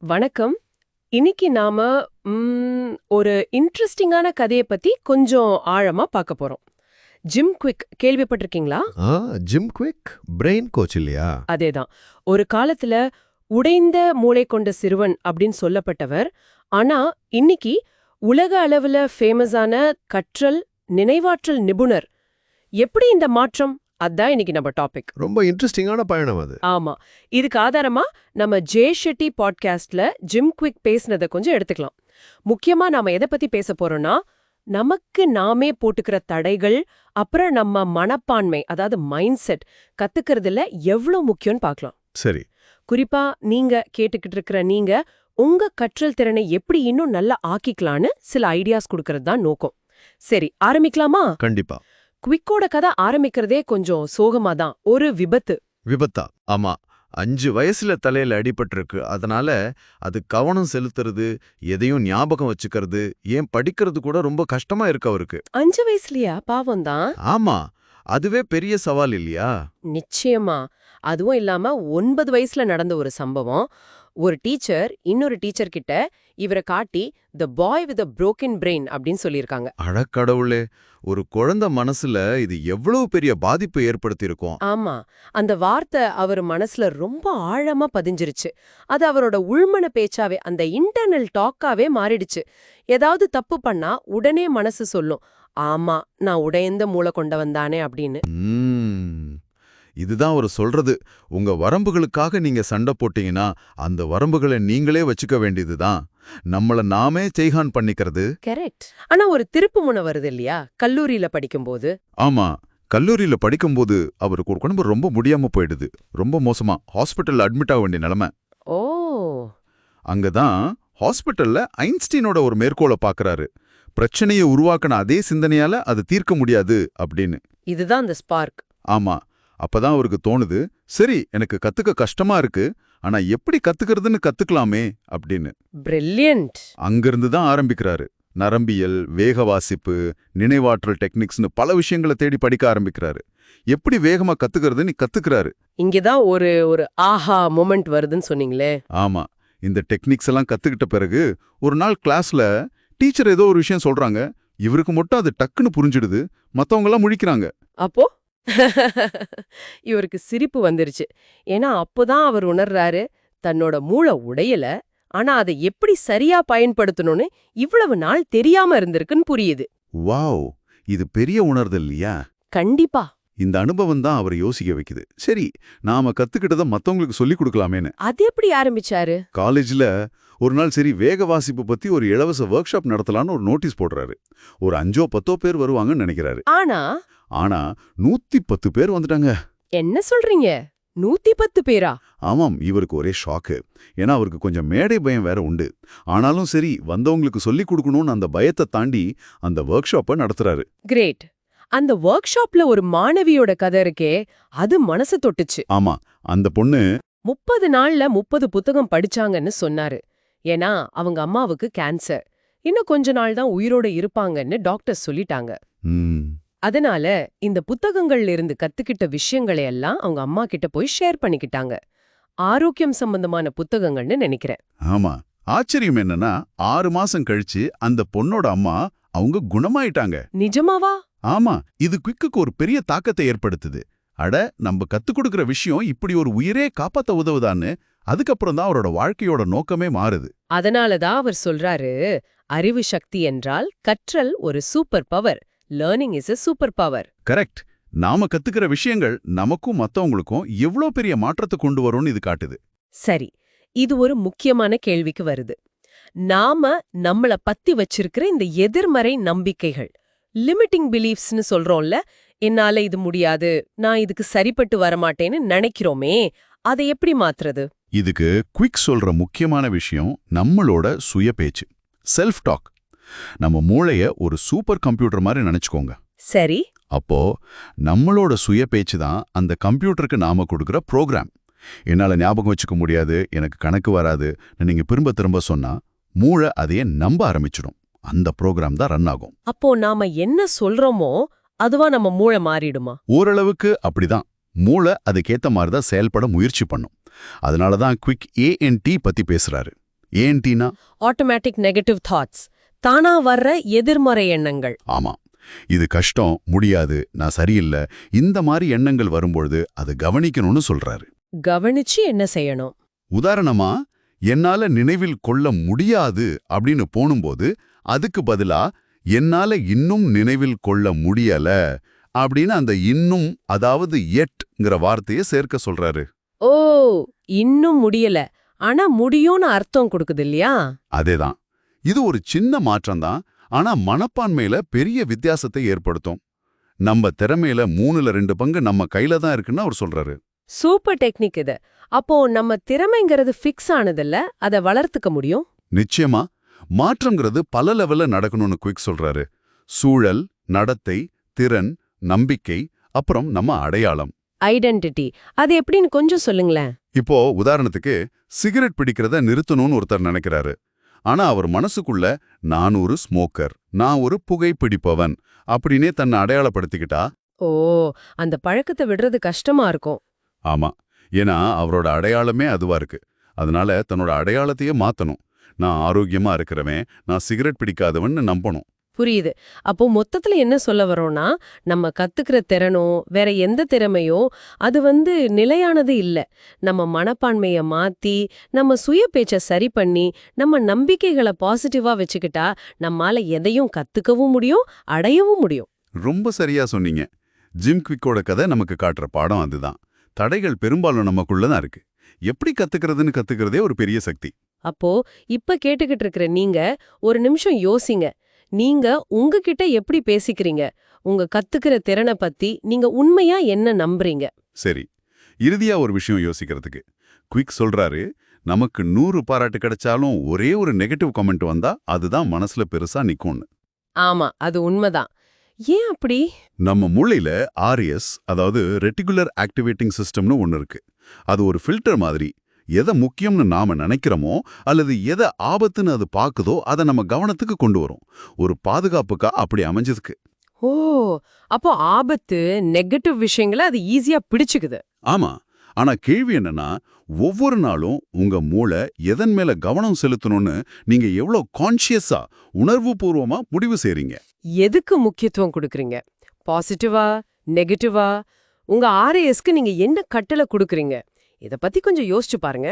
வணக்கம். இன்னைக்கு நாம ஒரு இன்ட்ரெஸ்டிங்கான கதையை பத்தி கொஞ்சம் ஆழமா பார்க்க போறோம். ஜிம் குவிக் கேள்விப்பட்டிருக்கீங்களா? ஜிம் குவிக் பிரெயின் கோச் இல்லையா? அதேதான். ஒரு காலத்துல உடைந்த மூளை கொண்ட சிறுவன் அப்படின்னு சொல்லப்பட்டவர். ஆனா இன்னைக்கு உலக அளவுல ஃபேமஸான கற்றல் நினைவாற்றல் நிபுணர். எப்படி இந்த மாற்றம்? அதான் இன்னைக்கு நம்ம டாபிக் ரொம்ப இன்ட்ரெஸ்டிங்கான பயணம் அது. ஆமா. இதுக்கு ஆதாரமா நம்ம ஜே ஷெட்டி பாட்காஸ்ட்ல ஜிம் குவிக் பேசினதை கொஞ்சம் எடுத்துக்கலாம். முக்கியமா நாம எதை பத்தி பேச போறோம்னா நமக்கு நாமே போட்டுக்கிற தடைகள் அப்புறம் நம்ம மனப்பான்மை அதாவது மைண்ட் செட் கத்துக்கிறதுல எவ்வளவு முக்கியம்னு பார்க்கலாம். சரி. குறிப்பா நீங்க கேட்டுக்கிட்டு இருக்கிற நீங்க உங்க கற்றல் திறனை எப்படி இன்னும் நல்லா ஆக்கிக்கலான்னு சில ஐடியாஸ் கொடுக்கறது தான் நோக்கம். சரி ஆரம்பிக்கலாமா? கண்டிப்பா. குவிக்கோட கதை ஆரம்பிக்கிறதே கொஞ்சம் சோகமா தான் ஒரு விபத்து. விபத்தா? ஆமா. அஞ்சு வயசுல தலையில அடிபட்டிருக்கு. அதனால அது கவனம் செலுத்துறது எதையும் ஞாபகம் வச்சுக்கிறது ஏன் படிக்கிறது கூட ரொம்ப கஷ்டமா இருக்கு அவருக்கு. அஞ்சு வயசுலயா? பாவம் தான் ஆமா. அதுவே பெரிய சவால் இல்லையா? நிச்சயமா. அதுவும் இல்லாம ஒன்பது வயசுல நடந்த ஒரு சம்பவம். ஒரு டீச்சர் இன்னொரு டீச்சர் கிட்ட இவரை காட்டி the boy with broken brain அப்படின்னு சொல்லியிருக்காங்க. அடக்கடவுளே ஒரு குழந்தை மனசுல இது எவ்வளவு பெரிய பாதிப்பு ஏற்படுத்தியிருக்கும். ஆமா அந்த வார்த்தை அவர் மனசுல ரொம்ப ஆழமா பதிஞ்சிருச்சு. அது அவரோட உள்மன பேச்சாவே அந்த இன்டர்னல் டாக்காவே மாறிடுச்சு. ஏதாவது தப்பு பண்ணா உடனே மனசு சொல்லும் ஆமா நான் உடையந்த மூளை கொண்டவன் தானே அப்படின்னு. இதுதான் அவர் சொல்றது. உங்க வரம்புகளுக்காக நீங்க சண்டை போட்டீங்கன்னா அந்த வரம்புகளை நீங்களே வச்சுக்க வேண்டியதுதான். நம்மள நாமே செய்கான் பண்ணிக்கிறது. கரெக்ட். ஆனா ஒரு திருப்பு முனை வருது இல்லையா? கல்லூரியில படிக்கும்போது. ஆமா. கல்லூரியில படிக்கும்போது அவருக்கு ஒரு குடும்பம் ரொம்ப முடியாம போயிடுது. ரொம்ப மோசமா. ஹாஸ்பிட்டல்ல அட்மிட் ஆக வேண்டிய நிலைமை. ஓ. அங்கதான் ஹாஸ்பிட்டல்ல ஐன்ஸ்டீனோட ஒரு மேற்கோளை பாக்குறாரு. பிரச்சனையை உருவாக்கின அதே சிந்தனையால அது தீர்க்க முடியாது அப்படின்னு. இதுதான் அந்த ஸ்பார்க். ஆமா. அப்பதான் அவருக்கு தோணுது சரி எனக்கு கத்துக்க கஷ்டமா இருக்கு ஆனா எப்படி கத்துக்கிறதுன்னு கத்துக்கலாமே அப்படின்னு. பிரில்லியன்ட் அங்கிருந்து தான் ஆரம்பிக்கிறாரு. நரம்பியல் வேக வாசிப்பு நினைவாற்றல் டெக்னிக்ஸ்னு பல விஷயங்களை தேடி படிக்க ஆரம்பிக்கிறாரு. எப்படி வேகமா கத்துக்கிறதுன்னு கத்துக்கிறாரு. இங்கதான் ஒரு ஒரு ஆஹா மொமெண்ட் வருதுன்னு சொன்னீங்களே. ஆமா. இந்த டெக்னிக்ஸ் எல்லாம் கத்துக்கிட்ட பிறகு ஒரு நாள் கிளாஸ்ல டீச்சர் ஏதோ ஒரு விஷயம் சொல்றாங்க. இவருக்கு மட்டும் அது டக்குன்னு புரிஞ்சிடுது. மத்தவங்க எல்லாம் முழிக்கிறாங்க. அப்போ? இவருக்கு சிரிப்பு வந்துருச்சு. ஏன்னா அப்போதான் அவர் உணர்றாரு தன்னோட மூளை உடையல ஆனா அதை எப்படி சரியா பயன்படுத்தணும்னு இவ்வளவு நாள் தெரியாம இருந்திருக்குன்னு புரியுது. வாவ்! இது பெரிய உணர்தல் இல்லையா? கண்டிப்பா. இந்த அனுபவம் தான் அவரை யோசிக்க வைக்குது. சரி நாம கத்துக்கிட்டத மத்தவங்களுக்கு சொல்லிக் கொடுக்கலாமேன்னு. அது எப்படி ஆரம்பிச்சாரு? காலேஜ்ல ஒரு நாள் சரி வேக வாசிப்பு பத்தி ஒரு இலவச ஒர்க் ஷாப் நடத்தலான்னு ஒரு நோட்டீஸ் போடுறாரு. ஒரு அஞ்சோ பத்தோ பேர் வருவாங்கன்னு நினைக்கிறாரு. ஆனா ஆனா நூத்தி பத்து பேர் வந்துட்டாங்க. என்ன சொல்றீங்க? நூத்தி பத்து பேரா? ஆமாம் இவருக்கு ஒரே ஷாக்கு. ஏன்னா அவருக்கு கொஞ்சம் மேடை பயம் வேற உண்டு. ஆனாலும் சரி வந்தவங்களுக்கு சொல்லிக் கொடுக்கணும்னு அந்த பயத்தை தாண்டி அந்த ஒர்க் ஷாப்பை நடத்துறாரு. கிரேட். அந்த ஒர்க் ஷாப்ல ஒரு மாணவியோட கதை இருக்கே அது மனசு தொட்டுச்சு. ஆமா அந்த பொண்ணு முப்பது நாள்ல முப்பது புத்தகம் படிச்சாங்கன்னு சொன்னாரு. ஏன்னா அவங்க அம்மாவுக்கு கேன்சர் இன்னும் கொஞ்ச நாள் தான் உயிரோட இருப்பாங்கன்னு டாக்டர் சொல்லிட்டாங்க. அதனால இந்த புத்தகங்கள்ல இருந்து கத்துக்கிட்ட விஷயங்களை எல்லாம் அவங்க அம்மா கிட்ட போய் ஷேர் பண்ணிக்கிட்டாங்க. ஆரோக்கியம் சம்பந்தமான புத்தகங்கள்னு நினைக்கிறேன். ஆமா. ஆச்சரியம் என்னன்னா ஆறு மாசம் கழிச்சு அந்த பொண்ணோட அம்மா அவங்க குணமாயிட்டாங்க. நிஜமாவா? ஆமா. இது குவிக்குக்கு ஒரு பெரிய தாக்கத்தை ஏற்படுத்துது. அட நம்ம கத்துக் கொடுக்கிற விஷயம் இப்படி ஒரு உயிரே காப்பாத்த உதவுதான்னு அதுக்கப்புறம் தான் அவரோட வாழ்க்கையோட நோக்கமே மாறுது. அதனாலதான் அவர் சொல்றாரு அறிவு சக்தி என்றால் கற்றல் ஒரு superpower learning is a superpower correct நாம கத்துக்கிற விஷயங்கள் நமக்கும் மத்தவங்களுக்கும் எவ்ளோ பெரிய மாற்றத்தை கொண்டு வரும்னு இது காட்டுது. சரி இது ஒரு முக்கியமான கேள்விக்கு வருது. நாம நம்மள பத்தி வச்சிருக்கிற இந்த எதிர்மறை நம்பிக்கைகள் லிமிட்டிங் பிலீஃப்ஸ்னு சொல்றோம்ல என்னால இது முடியாது நான் இதுக்கு சரிப்பட்டு வரமாட்டேன்னு நினைக்கிறோமே அதை எப்படி மாத்துறது? இதுக்கு குவிக் சொல்ற முக்கியமான விஷயம் நம்மளோட சுய பேச்சு செல்ஃப் டாக் நம்ம மூளைய ஒரு சூப்பர் கம்ப்யூட்டர் மாதிரி நினைச்சுக்கோங்க. சரி. அப்போ நம்மளோட சுய பேச்சு தான் அந்த கம்ப்யூட்டருக்கு நாம கொடுக்குற ப்ரோக்ராம். என்னால ஞாபகம் வச்சுக்க முடியாது எனக்கு கணக்கு வராது நீங்க திரும்ப திரும்ப சொன்னா மூளை அதையே நம்ப ஆரம்பிச்சிடும். அந்த ப்ரோக்ராம் தான் ரன் ஆகும். அப்போ நாம என்ன சொல்றோமோ அதுவா நம்ம மூளை மாறிடுமா? ஓரளவுக்கு அப்படிதான். மூளை அதுக்கேத்த மாதிரி தான் செயல்பட முயற்சி பண்ணும். அதனால தான் குவிக் ஏஎன்டி பத்தி பேசுறாரு. ஏன் டீனா ஆட்டோமேட்டிக் நெகட்டிவ் தாட்ஸ் தானா வர்ற எதிர்மறை எண்ணங்கள். ஆமா. இது கஷ்டம் முடியாது நான் சரியில்லை. இந்த மாதிரி எண்ணங்கள் வரும்பொழுது அதை கவனிக்கணும்னு சொல்றாரு. கவனிச்சு என்ன செய்யணும்? உதாரணமா என்னால நினைவில் கொள்ள முடியாது அப்படின்னு போனும்போது அதுக்கு பதிலா என்னால இன்னும் நினைவில் கொள்ள முடியல அப்படின்னு அந்த இன்னும் அதாவது எட்ங்கிற வார்த்தையை சேர்க்க சொல்றாரு. ஓ இன்னும் முடியல. ஆனா முடியும்னு அர்த்தம் கொடுக்குது இல்லையா? அதேதான். இது ஒரு சின்ன மாற்றம்தான் ஆனா மனப்பான்மையில பெரிய வித்தியாசத்தை ஏற்படுத்தும். நம்ம திறமையில மூணுல ரெண்டு பங்கு நம்ம கையில தான் இருக்குன்னு அவர் சொல்றாரு. சூப்பர் டெக்னிக் இது. அப்போ நம்ம திறமைங்கிறது ஃபிக்ஸ் ஆனதில்ல அதை வளர்த்துக்க முடியும்? நிச்சயமா. மாற்றம்ங்கிறது பல லெவல்ல நடக்கணும்னு குயிக் சொல்றாரு. சூழல் நடத்தை திறன் நம்பிக்கை அப்புறம் நம்ம அடையாளம். ஐடென்டிட்டி அது எப்படின்னு கொஞ்சம் சொல்லுங்களேன். இப்போ உதாரணத்துக்கு சிகரெட் பிடிக்கிறத நிறுத்தணும்னு ஒருத்தர் நினைக்கிறாரு. ஆனா அவர் மனசுக்குள்ள நான் ஒரு ஸ்மோக்கர் நான் ஒரு புகைப்பிடிப்பவன் அப்படின்னே தன்னை அடையாளப்படுத்திக்கிட்டா? ஓ அந்த பழக்கத்தை விடுறது கஷ்டமா இருக்கும். ஆமா. ஏன்னா அவரோட அடையாளமே அதுவா இருக்கு. அதனால தன்னோட அடையாளத்தையே மாத்தணும். நான் ஆரோக்கியமா இருக்கிறவன் நான் சிகரெட் பிடிக்காதவன்னு நம்பணும். புரியுது. அப்போ மொத்தத்துல என்ன சொல்ல வரோம்னா நம்ம கத்துக்கிற திறனோ வேற எந்த திறமையோ அது வந்து நிலையானது இல்ல. நம்ம மனப்பான்மைய மாத்தி நம்ம சுய பேச்ச சரி பண்ணி நம்ம நம்பிக்கைகளை பாசிட்டிவா வச்சுக்கிட்டா நம்மால எதையும் கத்துக்கவும் முடியும் அடையவும் முடியும். ரொம்ப சரியா சொன்னீங்க. ஜிம் குவிக்கோட கதை நமக்கு காட்டுற பாடம் அதுதான். தடைகள் பெரும்பாலும் நமக்குள்ள தான் இருக்கு. எப்படி கத்துக்கிறதுன்னு கத்துக்கிறதே ஒரு பெரிய சக்தி. அப்போ இப்ப கேட்டுக்கிட்டு இருக்கிற நீங்க ஒரு நிமிஷம் யோசிங்க. நீங்க உங்ககிட்ட எப்படி பேசிக்கிறீங்க? உங்க கத்துக்கிற திறனை பத்தி நீங்க உண்மையா என்ன நம்புறீங்க? சரி. இறுதியா ஒரு விஷயம் யோசிக்கிறதுக்கு. குவிக் சொல்றாரு நமக்கு நூறு பாராட்டு கிடைச்சாலும் ஒரே ஒரு நெகட்டிவ் கமெண்ட் வந்தா அதுதான் மனசுல பெருசா நிக்கும்னு. ஆமா அது உண்மைதான். ஏன் அப்படி? நம்ம மூளையில ஆர்எஸ் அதாவது ரெட்டிகுலர் ஆக்டிவேட்டிங் சிஸ்டம்னு ஒன்னு இருக்கு. அது ஒரு ஃபில்டர் மாதிரி. எதை முக்கியம்னு நாம நினைக்கிறோமோ அல்லது எதை ஆபத்துன்னு அது பாக்குதோ அதை நம்ம கவனத்துக்கு கொண்டு வரும். ஒரு பாதுகாப்புக்கா அப்படி அமைஞ்சதுக்கு. ஓ! அப்போ ஆபத்து நெகட்டிவ் விஷயங்களை அது ஈஸியா பிடிச்சுக்குது. ஆமா. ஆனா கேள்வி என்னன்னா ஒவ்வொரு நாளும் உங்க மூளை எதன் மேல கவனம் செலுத்தணும்னு நீங்க எவ்வளவு கான்ஷியஸா உணர்வுபூர்வமா முடிவு செய்றீங்க? எதுக்கு முக்கியத்துவம் கொடுக்கறீங்க? பாசிட்டிவா நெகட்டிவா உங்க ஆர்ஏஎஸ்க்கு நீங்க என்ன கட்டளை கொடுக்கறீங்க? இத பத்தி கொஞ்சம் யோசிச்சு பாருங்க.